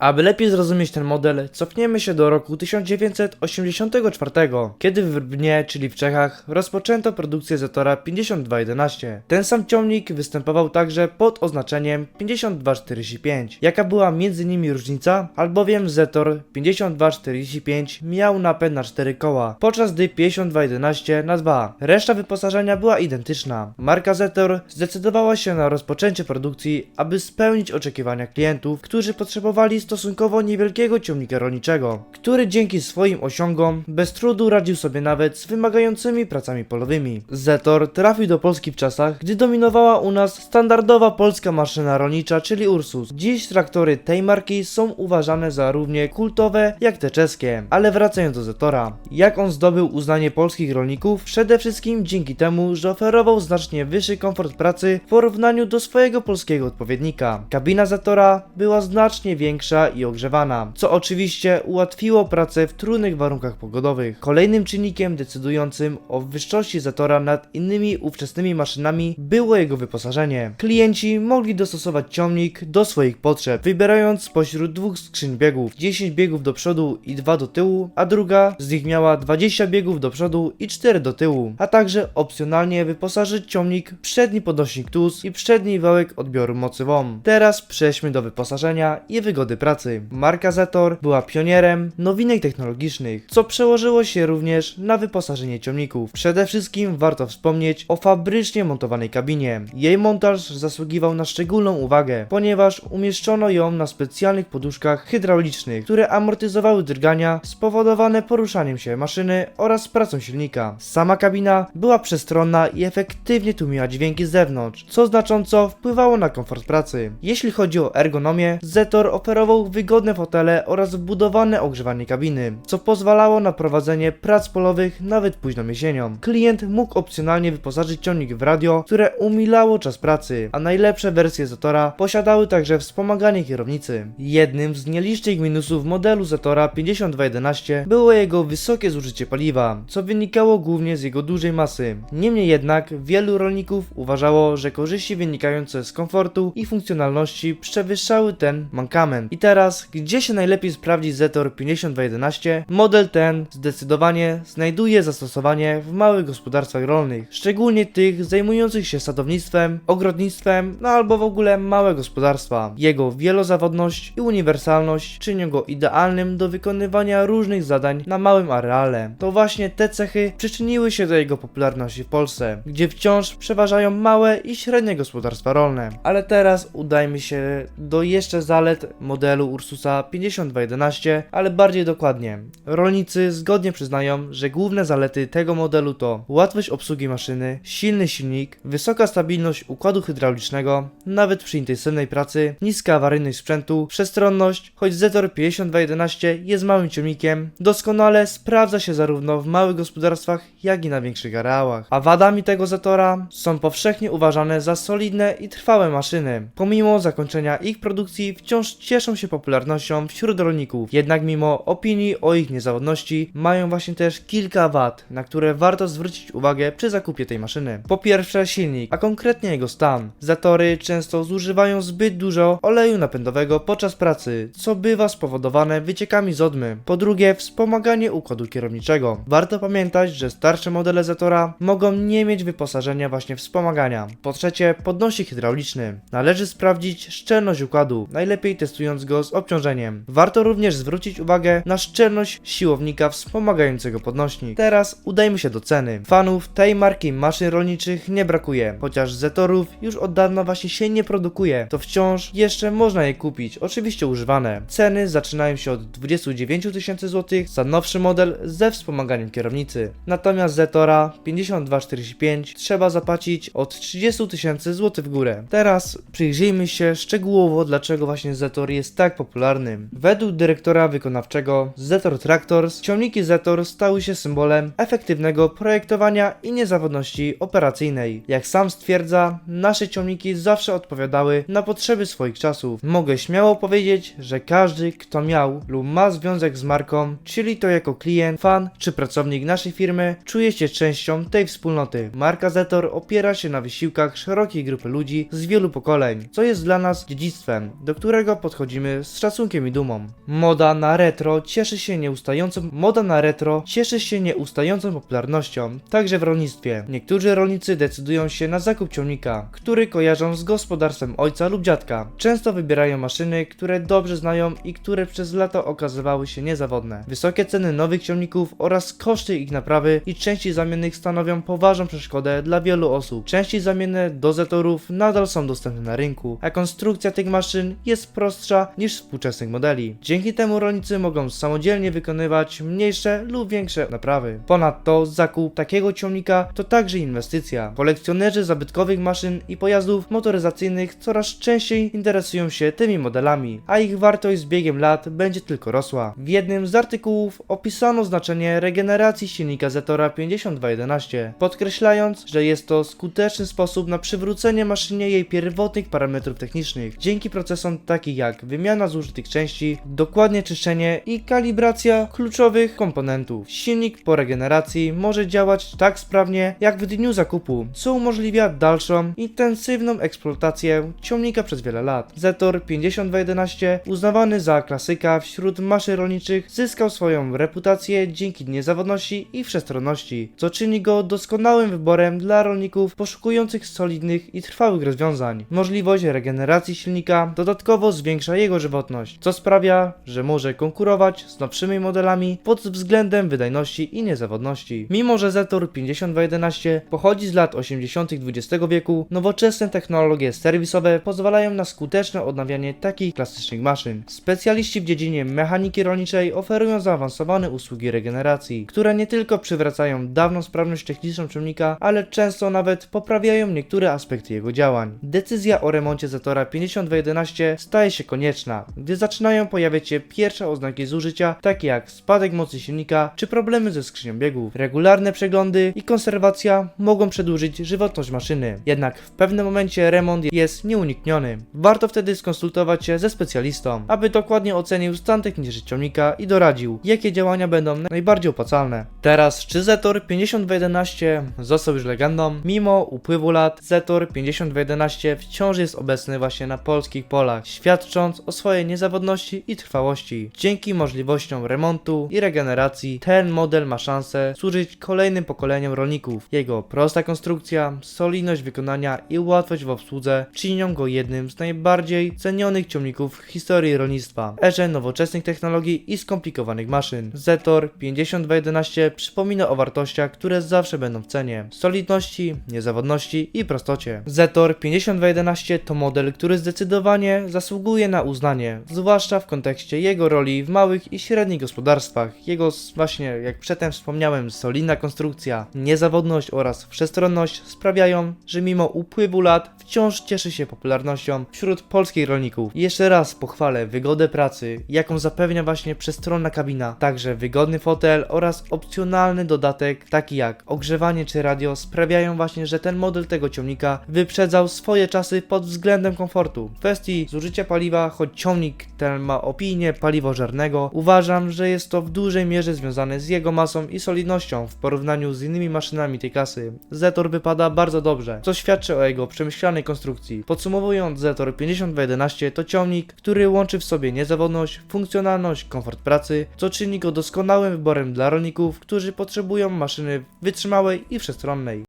Aby lepiej zrozumieć ten model, cofniemy się do roku 1984, kiedy w Brnie, czyli w Czechach, rozpoczęto produkcję Zetora 5211. Ten sam ciągnik występował także pod oznaczeniem 5245. Jaka była między nimi różnica? Albowiem Zetor 5245 miał napęd na 4 koła, podczas gdy 5211 na 2. Reszta wyposażenia była identyczna. Marka Zetor zdecydowała się na rozpoczęcie produkcji, aby spełnić oczekiwania klientów, którzy potrzebowali stosunkowo niewielkiego ciągnika rolniczego, który dzięki swoim osiągom bez trudu radził sobie nawet z wymagającymi pracami polowymi. Zetor trafił do Polski w czasach, gdy dominowała u nas standardowa polska maszyna rolnicza, czyli Ursus. Dziś traktory tej marki są uważane za równie kultowe jak te czeskie. Ale wracając do Zetora, jak on zdobył uznanie polskich rolników? Przede wszystkim dzięki temu, że oferował znacznie wyższy komfort pracy w porównaniu do swojego polskiego odpowiednika. Kabina Zetora była znacznie większa i ogrzewana, co oczywiście ułatwiło pracę w trudnych warunkach pogodowych. Kolejnym czynnikiem decydującym o wyższości Zetora nad innymi ówczesnymi maszynami było jego wyposażenie. Klienci mogli dostosować ciągnik do swoich potrzeb, wybierając spośród dwóch skrzyń biegów, 10 biegów do przodu i 2 do tyłu, a druga z nich miała 20 biegów do przodu i 4 do tyłu, a także opcjonalnie wyposażyć ciągnik przedni podnośnik TUS i przedni wałek odbioru mocy WOM. Teraz przejdźmy do wyposażenia i wygody pracy. Marka Zetor była pionierem nowinek technologicznych, co przełożyło się również na wyposażenie ciągników. Przede wszystkim warto wspomnieć o fabrycznie montowanej kabinie. Jej montaż zasługiwał na szczególną uwagę, ponieważ umieszczono ją na specjalnych poduszkach hydraulicznych, które amortyzowały drgania spowodowane poruszaniem się maszyny oraz pracą silnika. Sama kabina była przestronna i efektywnie tłumiła dźwięki z zewnątrz, co znacząco wpływało na komfort pracy. Jeśli chodzi o ergonomię, Zetor oferował wygodne fotele oraz wbudowane ogrzewanie kabiny, co pozwalało na prowadzenie prac polowych nawet późną jesienią. Klient mógł opcjonalnie wyposażyć ciągnik w radio, które umilało czas pracy, a najlepsze wersje Zetora posiadały także wspomaganie kierownicy. Jednym z nielicznych minusów modelu Zetora 5211 było jego wysokie zużycie paliwa, co wynikało głównie z jego dużej masy. Niemniej jednak wielu rolników uważało, że korzyści wynikające z komfortu i funkcjonalności przewyższały ten mankament. I teraz, gdzie się najlepiej sprawdzi Zetor 5211? Model ten zdecydowanie znajduje zastosowanie w małych gospodarstwach rolnych, szczególnie tych zajmujących się sadownictwem, ogrodnictwem, no albo w ogóle małe gospodarstwa. Jego wielozawodność i uniwersalność czynią go idealnym do wykonywania różnych zadań na małym areale. To właśnie te cechy przyczyniły się do jego popularności w Polsce, gdzie wciąż przeważają małe i średnie gospodarstwa rolne. Ale teraz udajmy się do jeszcze zalet modelu Ursusa 5211, ale bardziej dokładnie. Rolnicy zgodnie przyznają, że główne zalety tego modelu to łatwość obsługi maszyny, silny silnik, wysoka stabilność układu hydraulicznego, nawet przy intensywnej pracy, niska awaryjność sprzętu, przestronność, choć Zetor 5211 jest małym ciągnikiem, doskonale sprawdza się zarówno w małych gospodarstwach, jak i na większych areałach. A wadami tego Zetora są powszechnie uważane za solidne i trwałe maszyny. Pomimo zakończenia ich produkcji wciąż cieszą się popularnością wśród rolników. Jednak mimo opinii o ich niezawodności mają właśnie też kilka wad, na które warto zwrócić uwagę przy zakupie tej maszyny. Po pierwsze silnik, a konkretnie jego stan. Zatory często zużywają zbyt dużo oleju napędowego podczas pracy, co bywa spowodowane wyciekami z odmy. Po drugie wspomaganie układu kierowniczego. Warto pamiętać, że starsze modele Zatora mogą nie mieć wyposażenia właśnie wspomagania. Po trzecie podnośnik hydrauliczny. Należy sprawdzić szczelność układu, najlepiej testując go z obciążeniem. Warto również zwrócić uwagę na szczelność siłownika wspomagającego podnośnik. Teraz udajmy się do ceny. Fanów tej marki maszyn rolniczych nie brakuje, chociaż Zetorów już od dawna właśnie się nie produkuje, to wciąż jeszcze można je kupić, oczywiście używane. Ceny zaczynają się od 29 tysięcy złotych za nowszy model ze wspomaganiem kierownicy. Natomiast Zetora 5245 trzeba zapłacić od 30 tysięcy złotych w górę. Teraz przyjrzyjmy się szczegółowo dlaczego właśnie Zetor jest tak popularny. Według dyrektora wykonawczego Zetor Tractors ciągniki Zetor stały się symbolem efektywnego projektowania i niezawodności operacyjnej. Jak sam stwierdza, nasze ciągniki zawsze odpowiadały na potrzeby swoich czasów. Mogę śmiało powiedzieć, że każdy, kto miał lub ma związek z marką, czyli to jako klient, fan czy pracownik naszej firmy, czuje się częścią tej wspólnoty. Marka Zetor opiera się na wysiłkach szerokiej grupy ludzi z wielu pokoleń, co jest dla nas dziedzictwem, do którego podchodzimy z szacunkiem i dumą. Moda na retro cieszy się nieustającą moda na retro cieszy się nieustającą popularnością, także w rolnictwie. Niektórzy rolnicy decydują się na zakup ciągnika, który kojarzą z gospodarstwem ojca lub dziadka. Często wybierają maszyny, które dobrze znają i które przez lata okazywały się niezawodne. Wysokie ceny nowych ciągników oraz koszty ich naprawy i części zamiennych stanowią poważną przeszkodę dla wielu osób. Części zamienne do Zetorów nadal są dostępne na rynku, a konstrukcja tych maszyn jest prostsza niż współczesnych modeli. Dzięki temu rolnicy mogą samodzielnie wykonywać mniejsze lub większe naprawy. Ponadto zakup takiego ciągnika to także inwestycja. Kolekcjonerzy zabytkowych maszyn i pojazdów motoryzacyjnych coraz częściej interesują się tymi modelami, a ich wartość z biegiem lat będzie tylko rosła. W jednym z artykułów opisano znaczenie regeneracji silnika Zetora 5211, podkreślając, że jest to skuteczny sposób na przywrócenie maszynie jej pierwotnych parametrów technicznych, dzięki procesom takich jak wymiana zużytych części, dokładnie czyszczenie i kalibracja kluczowych komponentów. Silnik po regeneracji może działać tak sprawnie jak w dniu zakupu, co umożliwia dalszą, intensywną eksploatację ciągnika przez wiele lat. Zetor 5211, uznawany za klasyka wśród maszyn rolniczych, zyskał swoją reputację dzięki niezawodności i wszechstronności, co czyni go doskonałym wyborem dla rolników poszukujących solidnych i trwałych rozwiązań. Możliwość regeneracji silnika dodatkowo zwiększa jego co sprawia, że może konkurować z nowszymi modelami pod względem wydajności i niezawodności. Mimo, że Zetor 5211 pochodzi z lat 80. XX wieku, nowoczesne technologie serwisowe pozwalają na skuteczne odnawianie takich klasycznych maszyn. Specjaliści w dziedzinie mechaniki rolniczej oferują zaawansowane usługi regeneracji, które nie tylko przywracają dawną sprawność techniczną ciągnika, ale często nawet poprawiają niektóre aspekty jego działań. Decyzja o remoncie Zetora 5211 staje się konieczna, gdy zaczynają pojawiać się pierwsze oznaki zużycia, takie jak spadek mocy silnika czy problemy ze skrzynią biegów. Regularne przeglądy i konserwacja mogą przedłużyć żywotność maszyny, jednak w pewnym momencie remont jest nieunikniony. Warto wtedy skonsultować się ze specjalistą, aby dokładnie ocenił stan techniczny ciągnika i doradził, jakie działania będą najbardziej opłacalne. Teraz, czy Zetor 5211 został już legendą? Mimo upływu lat, Zetor 5211 wciąż jest obecny właśnie na polskich polach, świadcząc o swojej niezawodności i trwałości. Dzięki możliwościom remontu i regeneracji, ten model ma szansę służyć kolejnym pokoleniom rolników. Jego prosta konstrukcja, solidność wykonania i łatwość w obsłudze czynią go jednym z najbardziej cenionych ciągników w historii rolnictwa. Erze nowoczesnych technologii i skomplikowanych maszyn. Zetor 5211 przypomina o wartościach, które zawsze będą w cenie. Solidności, niezawodności i prostocie. Zetor 5211 to model, który zdecydowanie zasługuje na uznanie, zwłaszcza w kontekście jego roli w małych i średnich gospodarstwach. Jego właśnie, jak przedtem wspomniałem, solidna konstrukcja, niezawodność oraz wszechstronność sprawiają, że mimo upływu lat wciąż cieszy się popularnością wśród polskich rolników. Jeszcze raz pochwalę wygodę pracy, jaką zapewnia właśnie przestronna kabina, także wygodny fotel oraz opcjonalny dodatek taki jak ogrzewanie czy radio sprawiają właśnie, że ten model tego ciągnika wyprzedzał swoje czasy pod względem komfortu. W kwestii zużycia paliwa, ciągnik ten ma opinię paliwożernego, uważam, że jest to w dużej mierze związane z jego masą i solidnością w porównaniu z innymi maszynami tej klasy. Zetor wypada bardzo dobrze, co świadczy o jego przemyślanej konstrukcji. Podsumowując, Zetor 5211 to ciągnik, który łączy w sobie niezawodność, funkcjonalność, komfort pracy, co czyni go doskonałym wyborem dla rolników, którzy potrzebują maszyny wytrzymałej i wszechstronnej.